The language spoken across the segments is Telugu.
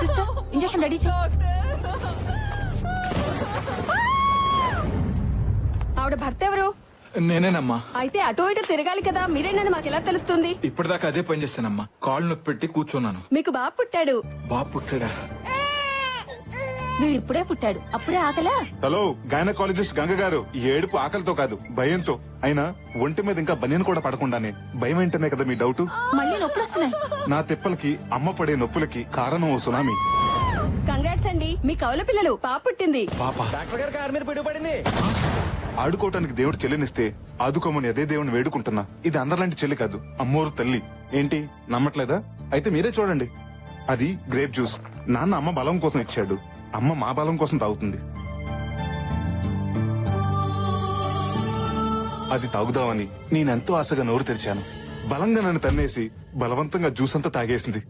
సిస్టర్ ఇంజెక్షన్ రెడీ ఆవిడ భర్త ఎవరు? నేనేనమ్మా. అయితే అటు ఇటు తిరగాలి కదా మీరేనని మాకు ఎలా తెలుస్తుంది? ఇప్పటిదాకా అదే పని చేస్తానమ్మా కాళ్ళు నొప్పి పెట్టి కూర్చున్నాను. మీకు బాబు పుట్టాడు. బాబు పుట్టాడా? వీడు ఇప్పుడే పుట్టాడు. అప్పుడే ఆకలా? హలో గైనకాలజిస్ట్ గంగ గారు. ఈ ఏడుపు ఆకలితో కాదు భయంతో. అయినా ఒంటి మీద ఇంకా బనియన్ కూడా పడకుండానే భయం ఏంటనే కదా మీ డౌట్? మళ్ళీ నొప్పులు వస్తున్నాయి నా తిప్పలకి అమ్మ పడే నొప్పులకి కారణం ఓ సునామీ. కంగ్రాట్స్ అండి. మీ కవల పిల్లలు పాప పుట్టింది. పాప. డాక్టర్ గారు కారు మీద పిడుగుపడింది ఆడుకోవటానికి దేవుడు చెల్లినిస్తే ఆదుకోమని అదే దేవుని వేడుకుంటున్నా. ఇది అందరిలాంటి చెల్లి కాదు అమ్మోరు తల్లి. ఏంటి నమ్మట్లేదా? అయితే మీరే చూడండి. అది గ్రేప్ జ్యూస్. నాన్న అమ్మ బలం కోసం ఇచ్చాడు. అమ్మ మా బలం కోసం తాగుతుంది. అది తాగుదామని నేనెంతో ఆశగా నోరు తెరిచాను. బలంగా నన్ను తన్నేసి బలవంతంగా జ్యూస్ అంతా తాగేసింది.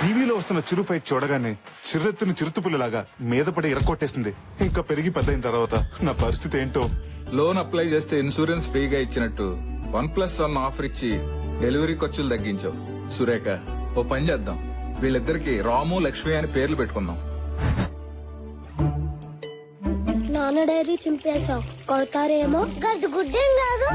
టీవీలో వస్తున్న చిరు ఫైట్ చూడగానే చిర్రెత్తుని చిరుతుపుల్లలాగా మీద పడి ఇరక్కొట్టేసింది. ఇంకా పెరిగి పెద్దయిన తర్వాత నా పరిస్థితి ఏంటో? లోన్ అప్లై చేస్తే ఇన్సూరెన్స్ ఫ్రీగా ఇచ్చినట్టు వన్ ప్లస్ వన్ ఆఫర్ ఇచ్చి డెలివరీ ఖర్చులు తగ్గించావు. సురేఖ ఓ పని చేద్దాం. వీళ్ళిద్దరికి రాము లక్ష్మి అని పేర్లు పెట్టుకుందాం. నాన్న డైరీ చింపేశావు. కొడతారేమో? గడ్డు గుడ్డేం కాదు.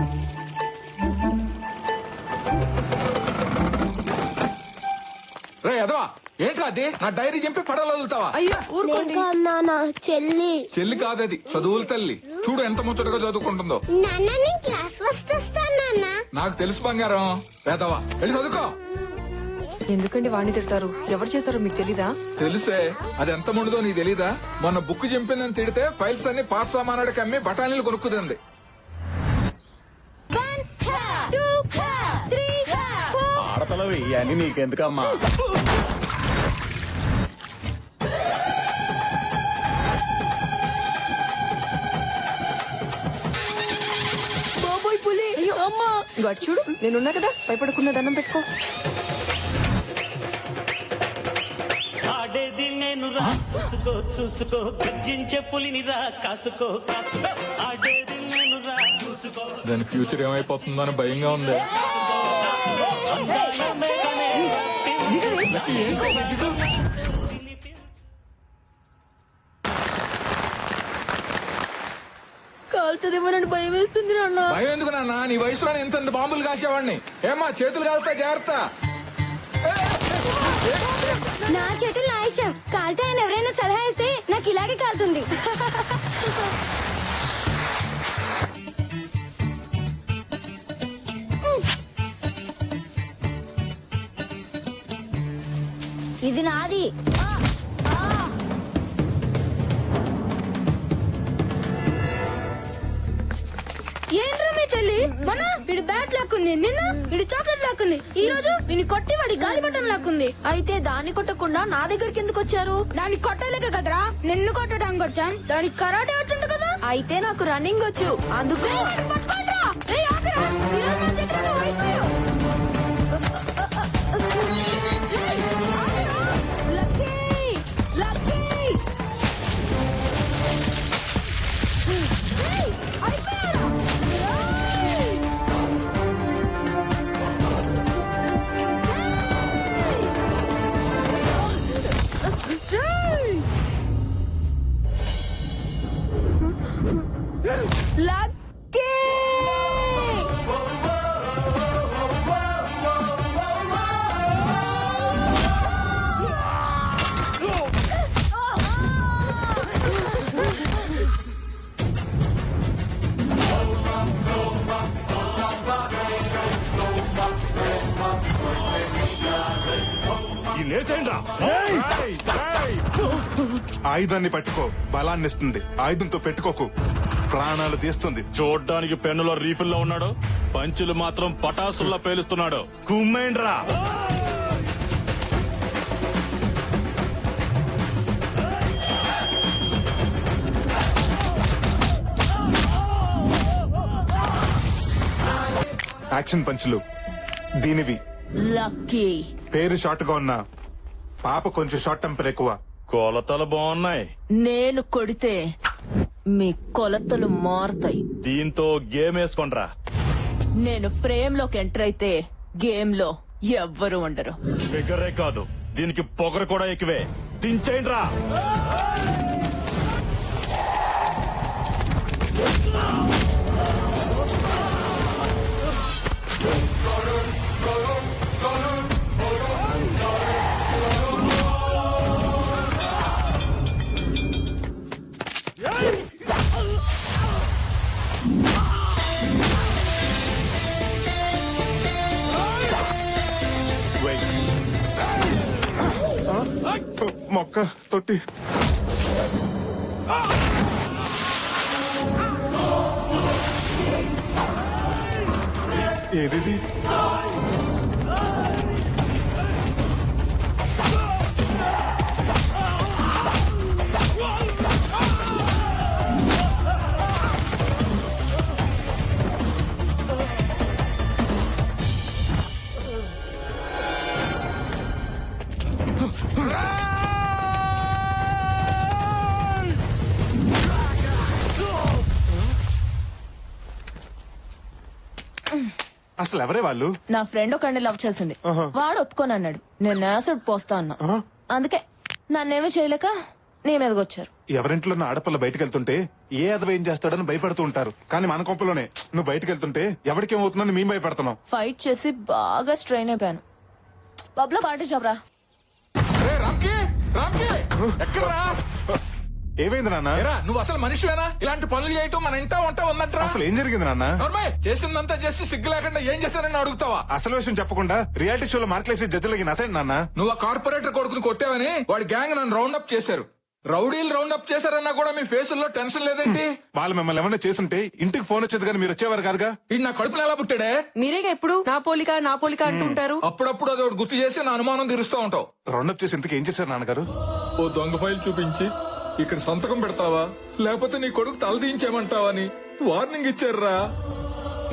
రే అదవా? ఏంట్రా అది? నా డైరీ చెప్పి పడవలు వదులుతావా? అయ్యో ఊరుకోండి. నాన్న చెల్లి. చెల్లి కాదది చదువుల తల్లి. చూడు ఎంత ముచ్చటగా చదువుకుంటుందో. నాన్న నేను క్లాస్ ఫస్ట్ వస్తాను నాన్న. నాకు తెలుసు బంగారం. వేదవా వెళ్ళి చదువుకో. ఎందుకండి వాణ్ణి తిడతారు? ఎవరు చేశారో మీకు తెలీదా? తెలుసే. అది ఎంత ముందుదో నీకు తెలీదా? మొన్న బుక్ చింపిందని తిడితే ఫైల్స్ అన్ని పాత సామానాడికి అమ్మి బఠానీలు కొనుక్కుదంది ఆడపిల్లవి అని నీకెందుకమ్మా? బాబోయ్ పులి! అమ్మా! గడు చూడు నేనున్నా కదా భయపడకుండా దండం పెట్టుకో. ఆడేది నేను రా. చూసుకో చూసుకో గర్జించే పులిని రా. కాసుకో కాసుకో ఆడేది నేను రా. చూసుకో. దాని ఫ్యూచర్ ఏమైపోతుందో అని భయంగా ఉంది. కాలుతుందేమోనని భయం వేస్తుంది నాన్న. భయం ఎందుకు నాన్న? నీ వయసులో ఇంత బాంబులు కాసేవాడిని ఏమ్మా చేతులు కాలుతా జాగ్రత్త. నా చేతులు ఇష్టం కాలితే ఆయన ఎవరైనా సలహా ఇస్తే నాకు ఇలాగే కాలుతుంది. ఇది నాది. ఏంట్రా మీ చెల్లి? మన బ్యాట్ లాక్కుంది. నిన్న? వీడి చాక్లెట్ లాక్కుంది. ఈ రోజు వీని కొట్టి వాడి గాలి బట్టన్ లాక్కుంది. అయితే దాన్ని కొట్టకుండా నా దగ్గరికి ఎందుకు వచ్చారు? దాన్ని కొట్టలేక కదరా. నిన్ను కొట్టడానికి వచ్చాం దానికి కరాటే వచ్చిండు కదా. అయితే నాకు రన్నింగ్ వచ్చు. అందుకు పట్టుకోండ్రా. ఆయుధాన్ని పట్టుకో బలాన్ని ఇస్తుంది ఆయుధంతో పెట్టుకోకు. ప్రాణాలు తీస్తుంది. చూడ్డానికి పెన్నులో రీఫిల్ ఉన్నాడు. పంచులు మాత్రం పటాసుల్లా పేలుస్తున్నాడు. కుమ్మేండ్రా? యాక్షన్ పంచులు. దీనివి. లక్కీ. పేరు షార్ట్గా ఉన్న పాప కొంచెం షార్ట్ టెంపర్ ఎక్కువ. కొలతలు బాగున్నాయి నేను కొడితే మీ కొలతలు మారుతాయి. దీంతో గేమ్ వేసుకోండ్రా. నేను ఫ్రేమ్లోకి ఎంటర్ అయితే గేమ్లో ఎవ్వరు ఉండరు. ఫిగరే కాదు. దీనికి పొగరు కూడా ఎక్కువే. దించేయండి రా 对。అసలు ఎవరే వాళ్ళు? నా ఫ్రెండ్ ఒకడిని లవ్ చేసింది. వాడు ఒప్పుకొని అన్నాడు నేను యాసిడ్ పోస్తా అన్నా. అందుకే నన్నేమీ చేయలేక నీ మీదకి వచ్చారు. ఎవరింట్లో ఉన్న ఆడపిల్ల బయటకు వెళ్తుంటే ఏ అదవ ఏం చేస్తాడని భయపడుతూ ఉంటారు. కానీ మన కొంపలోనే నువ్వు బయటకు వెళ్తుంటే ఎవరికి ఏమవుతుందని మేము భయపడుతున్నాం. ఫైట్ చేసి బాగా స్ట్రెయిన్ అయిపోయాను. పబ్లో పార్టీ చెప్పరా రే రామ్కి రామ్కి! ఎక్కడ్రా? ఏమైంది నాన్న? ఏరా నువ్వు అసలు మనిషివేనా? ఇలాంటి పనులు చేయటం మన ఇంటా వంట ఉందంటరా. అసలు ఏం జరిగింది నాన్న? చేసిందంతా చేసి సిగ్గు లేకుండా ఏం చేశానని అడుగుతావా? అసలు విషయం చెప్పకుండా రియాలిటీ షోలో మార్కులేసి జడ్జిలకి నసండి నాన్న. నువ్వు ఆ కార్పొరేటర్ కొడుకుని కొట్టావని వాడి గ్యాంగ్ నన్ను రౌండ్ అప్ చేశారు. రౌడీలు రౌండ్ అప్ చేశారన్నా కూడా మీ ఫేసుల్లో టెన్షన్ లేదేంటి? వాళ్ళు మిమ్మల్ని ఏమైనా చేస్తుంటే ఇంటికి ఫోన్ వచ్చేది కానీ మీరు వచ్చేవారు కాదుగా? ఇది నా కడుపులో ఎలా పుట్టాడే? మీరేగా ఎప్పుడు నా పోలిక నా పోలిక అంటుంటారు అప్పుడప్పుడు అది ఒకటి గుర్తు చేసి నా అనుమానం తీరుస్తూ ఉంటావు. రౌండప్ చేసి ఇంతకు ఏం చేశారు నాన్నగారు? ఓ దొంగ ఫైల్ చూపించి ఇక్కడ సంతకం పెడతావా? లేకపోతే నీ కొడుకు తలదించేమంటావా అని వార్నింగ్ ఇచ్చారురా.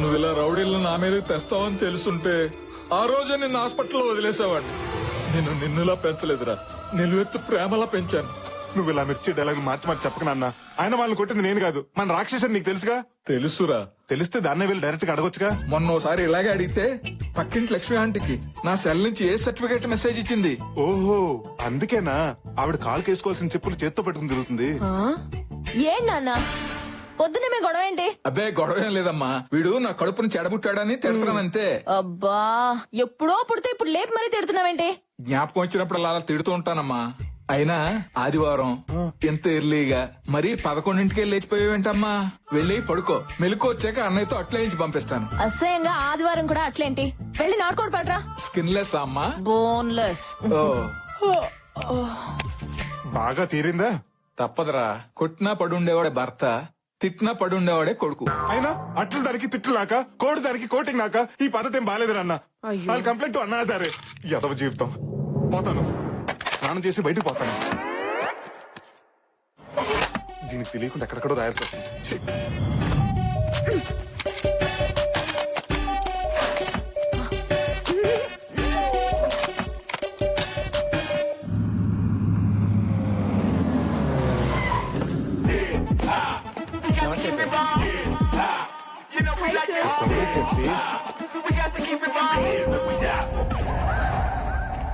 నువ్వు ఇలా రౌడీలను నా మీద తెస్తావని తెలుసుంటే ఆ రోజు నిన్ను హాస్పిటల్లో వదిలేసావాడిని. నేను నిన్నులా పెంచలేదురా. నిలువెత్తు ప్రేమలా పెంచాను. నువ్వు ఇలా మిర్చి డైలాగ్ మార్చి మార్చి చెప్పకనన్నా. ఆయన వాళ్ళని కొట్టింది నేను కాదు. మన రాక్షసుని నీకు తెలుసుగా? తెలుసురా. తెలిస్తే దాన్నే వెళ్ళి డైరెక్ట్గా అడగొచ్చుగా? మొన్న ఓసారి ఇలాగే అడిగితే పక్కింటి లక్ష్మి ఆంటీకి నా సెల్ నుంచి ఏ సర్టిఫికేట్ మెసేజ్ ఇచ్చింది? ఓహో అందుకేనా? ఆవిడ కాలు కేసుకోవాల్సిన చెప్పులు చేత్తో పెట్టుకుని తిరుగుతుంది. ఏం నాన్న? పొద్దునే మీ గొడవ ఏంటి? అబ్బే గొడవ ఏం లేదమ్మా. వీడు నా కడుపుని చెడబుట్టాడని తిడతానంతే అబ్బా ఎప్పుడో పుడితే ఇప్పుడు లేపు మరీ తిడుతున్నావేంటి? జ్ఞాపకం వచ్చినప్పుడు అలా తిడుతూ ఉంటానమ్మా. అయినా ఆదివారం ఎంత ఎర్లీగా మరి పదకొండింటికే లేచిపోయావేంటమ్మా? వెళ్ళి పడుకో. మెలకు వచ్చాక అన్నయ్యతో అట్లేయించి పంపిస్తాను. అసహ్యంగా ఆదివారం కూడా అట్లేంటి? వెళ్ళి నాటుకోడు పడరా. స్కిన్లెస్ అమ్మా? బోన్లెస్. ఓ. బాగా తీరిందా? తప్పదురా. కొట్టినా పడుండేవాడే భర్త తిట్టినా పడుండేవాడే కొడుకు. అయినా అట్లు దానికి తిట్లు నాక కోడి దానికి కోటింగ్ నాక ఈ పద్ధతి ఏం బాగాలేదు నాన్న వాళ్ళు కంప్లైంట్ అన్నాదారే యదవ జీవితం. పోతాను. స్నానం చేసి బయటకు పోతాను. దీనికి తెలియకుండా ఎక్కడెక్కడో రాయాల్సి వస్తుంది.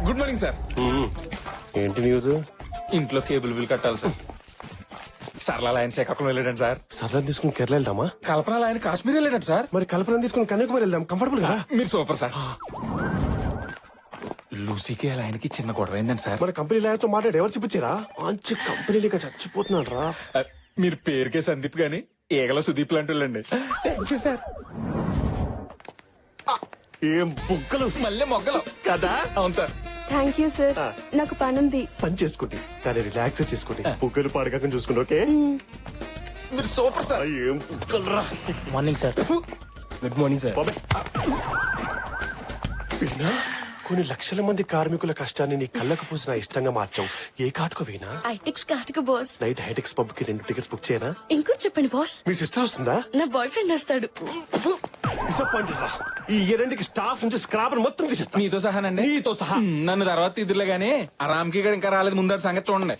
గుడ్ మార్నింగ్ సార్ న్యూస్ ఇంట్లో కేబుల్ బిల్ కట్టాలి సార్. సరళ ఆయన శ్రీకాకుళం వెళ్ళాడండి సార్. సరళ తీసుకుని కేరళ వెళ్దామా? కల్పన ఆయన కాశ్మీర్ వెళ్ళాడు సార్. మరి కల్పన తీసుకుని కన్యాకుమారి వెళ్దాం. కంఫర్టబుల్ కదా? మీరు సూపర్ సార్. లూసీకి అలా ఆయనకి చిన్న గొడవ అయిందండి సార్. మరి కంపెనీ లాయర్తో మాట్లాడి ఎవరు చూపించారా? మంచి కంపెనీలుగా చచ్చిపోతున్నాడు రా. మీరు పేరుకే సందీప్ గాని ఈగల సుదీప్ లాంటి వాళ్ళండి. థ్యాంక్ యూ సార్ ఏం బుగ్గలు? మళ్ళీ మొగ్గలు. కదా? అవును సార్. థ్యాంక్ యూ సార్ నాకు పనుంది. పని చేసుకోండి. కానీ రిలాక్స్ చేసుకోండి బుగ్గలు పాడకాకని చూసుకోండి ఓకే? మీరు సూపర్ సార్. ఏం బుగ్గలు రా morning sir. Good morning sir. బాబాయ్. వీణా కొన్ని లక్షల మంది కార్మికుల కష్టాన్ని నీ కళ్ళకు పూసిన ఇష్టంగా మార్చావు. ఏ కాటుకు వీణా? ఐటెక్స్ కాటుకు బాస్. నైట్ హైటెక్స్ పబ్కి రెండు టికెట్స్ బుక్ చేయనా? ఇంకో చెప్పండి బాస్. మీ సిస్టర్ వస్తుందా? నా బాయ్ ఫ్రెండ్ వస్తాడు. డిసప్పాయింటెడ్ రా. ఈ ఎరండికి స్టాఫ్ నుంచి స్క్రాప్ మొత్తం తీసేస్తా. నీతో సహానండి? నీతో సహా. నన్ను తర్వాత ఇదిలే గానీ ఆ రామ్కి గడ ఇంకా రాలేదు. ముందర సంగతి చూడండి.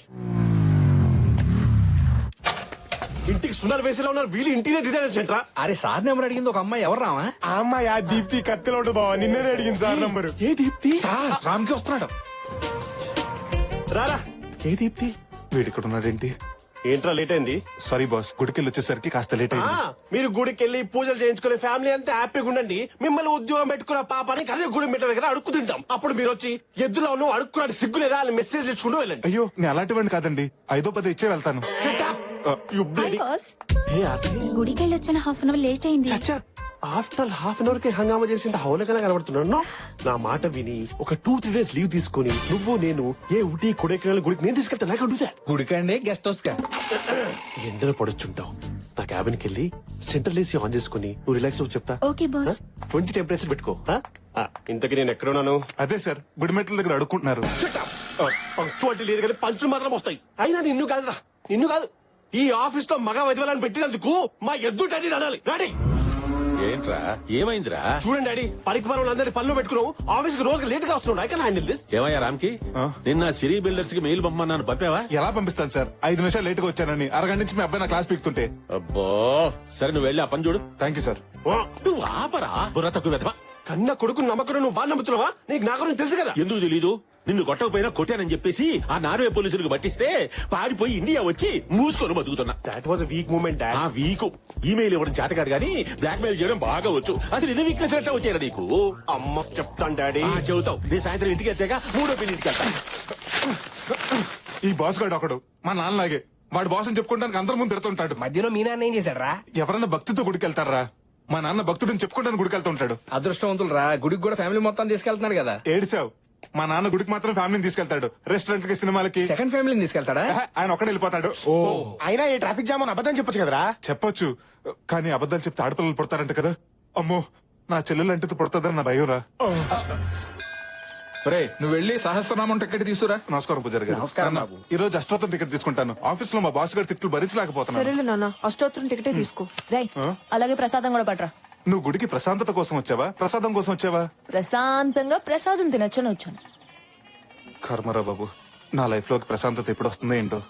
ఇంటికి సుందర వేసేలా ఉన్నారు. వీళ్ళు ఇంటీరియర్ డిజైనర్స్ ఏంట్రా? అరే సార్ నెంబర్ అడిగింది ఒక అమ్మాయి. ఎవరు రావా? ఆ అమ్మాయి ఆ దీప్తి కత్తిలో ఉంటుంది బావా. నిన్నే అడిగింది సార్ నంబర్. ఏ దీప్తి? రామ్కి వస్తున్నాడు. రారా. ఏ దీప్తి? వీడు ఇక్కడ ఉన్నాడేంటి? ఏంట్రా లేట్ అయింది? సారీ బాస్ గుడికెళ్ళి వచ్చేసరికి కాస్త లేట్ ఆ, అయింది మీరు గుడికి వెళ్ళి పూజలు చేయించుకునే ఫ్యామిలీ అంతా హ్యాపీగా ఉండండి. మిమ్మల్ని ఉద్యోగం పెట్టుకున్న పాపానికి అదే గుడి మిట్ట దగ్గర అడుక్కు తింటాం. అప్పుడు మీరు వచ్చి ఎద్దులో నువ్వు అడుక్కున్నాడు సిగ్గు లేదా అని మెసేజ్ ఇచ్చుకుంటూ వెళ్ళండి. అయ్యో నేను అలాంటివాడిని కాదండి. ఐదో పది ఇచ్చే వెళ్తాను. ఆ, You bloody- ఏ ఆపి? గుడికి వెళ్ళి వచ్చిన హాఫ్ అన్ అవర్ లేట్ అయింది. ఆఫ్టర్ హాఫ్ అన్ అవర్కి హంగామా చేసి హౌలకనే కనబడుతున్నాడు. No? నా మాట విని ఒక టూ త్రీ డేస్ లీవ్ తీసుకొని నువ్వు నేను ఏ ఉటి కొడైకెళ్ళ గుడికి నేను తీసుకెళ్తా. నాకు అడుగుతా గుడికండి గెస్ట్ హౌస్ కా. ఎండలో పడొచ్చుంటావు నా క్యాబిన్కి వెళ్ళి సెంట్రల్ ఏసీ ఆన్ చేసుకుని నువ్వు రిలాక్స్ అవ్వు చెప్తా. ఓకే బాస్ ట్వంటీ టెంపరేచర్ పెట్టుకో. ఆ? ఆ, ఇంతకీ నేను ఎక్కడున్నాను అదే సార్ గుడిమెట్ల దగ్గర అడుక్కుంటున్నారు. పంక్చువాలిటీ లేదు కానీ పంచులు మాత్రం వస్తాయి. అయినా నిన్ను కాదురా నిన్ను కాదు. ఈ ఆఫీస్లో మగ వదివాలని పెట్టినందుకు మా ఎద్దు డాడీ అనాలి డాడీ ఏంట్రా? ఏమైందిరా? చూడండి డాడీ పనికి పనులు అందరి పనులు పెట్టుకున్నావు. ఆఫీస్కి రోజు లేట్గా వస్తున్నాడు ఐ కెన్ హ్యాండిల్ దిస్. ఏమయ్యా రామ్కి? ఆ? నిన్న సిరీ బిల్డర్స్కి మెయిల్ పంపమన్నాను పంపావా? ఎలా పంపిస్తాను సార్? ఐదు నిమిషాలు లేట్గా వచ్చానని. అరగంట నుంచి మీ అబ్బాయి నా క్లాస్ పీకుతుంటే. అబ్బో! సరే నువ్వు వెళ్ళి ఆ పని చూడు. థ్యాంక్ యూ సార్ నువ్వు ఆపరా? బుర్ర తక్కువ వెతవా కన్న కొడుకు నమ్మకం నువ్వు బాగా నమ్ముతున్నావా? నీకు నా గురించి తెలుసు కదా. ఎందుకు తెలీదు? నిన్ను కొట్టకపోయినా కొట్టానని చెప్పేసి ఆ నార్వే పోలీసులకు పట్టిస్తే పారిపోయి ఇండియా వచ్చి మూసుకొని బతుకుతున్నా. దాట్ వాజ్ వీక్ మూమెంట్ ఆ వీకు. ఈమెయిల్ ఇవ్వడం చేత కాదు కానీ బ్లాక్ మెయిల్ చేయడం బాగా వచ్చు. అసలు ఎన్ని వీక్నెస్ ఎట్లా వచ్చారా నీకు? అమ్మ చెప్తాను డాడీ చెబుతావు. నేను సాయంత్రం ఇంటికి వెళ్తాక మూడో పిల్లి ఇంటికి వెళ్తాను. ఈ బాస్ గాడు ఒకడు. మా నాన్నలాగే. వాడు బాస్ అని చెప్పుకోవడానికి అందరి ముందు తిడుతుంటాడు. మధ్యలో మీ నాన్న ఏం చేశాడు రా ఎవరన్నా భక్తితో గుడికెళ్తారా? మా నాన్న భక్తుడిని చెప్పుకోవడానికి గుడికెళ్తుంటాడు అదృష్టవంతులు రా. గుడికి కూడా ఫ్యామిలీ మొత్తం తీసుకెళ్తున్నాడు కదా. ఏడిసావు. మా నాన్న గుడికి మాత్రం ఫ్యామిలీని తీసుకెళ్తాడు. రెస్టారెంట్కి సినిమాలకి. సెకండ్ ఫ్యామిలీని తీసుకెళ్తాడా? ఆహా, ఆయన ఒక్కడే వెళ్ళిపోతాడు. అయినా ఈ ట్రాఫిక్ జామ్ అని అబద్ధం చెప్పొచ్చు కదరా? చెప్పొచ్చు. కానీ అబద్ధాలు చెప్తే ఆడపిల్లలు పుడతారంట కదా. అమ్మో నా చెల్లెలు అంటే పుడతాదని నా భయం రా రే నువ్వు వెళ్ళి సహస్రనామం టికెట్ తీసుకురా. నమస్కారం పూజారి గారు. నమస్కారం ఈ రోజు అష్టోత్తరం టికెట్ తీసుకుంటాను. ఆఫీస్లో మా బాస్ గారి తిట్లు భరించలేకపోతున్నాను సరేలే నాన్న అష్టోత్తరం టికెటే తీసుకో. రై అలాగే ప్రసాదం కూడా పట్రా. నువ్వు గుడికి ప్రశాంతత కోసం వచ్చావా? ప్రసాదం కోసం వచ్చావా? ప్రశాంతంగా ప్రసాదం తినొచ్చని వచ్చాను. కర్మరా బాబు నా లైఫ్లోకి ప్రశాంతత ఎప్పుడు వస్తుందో ఏంటో.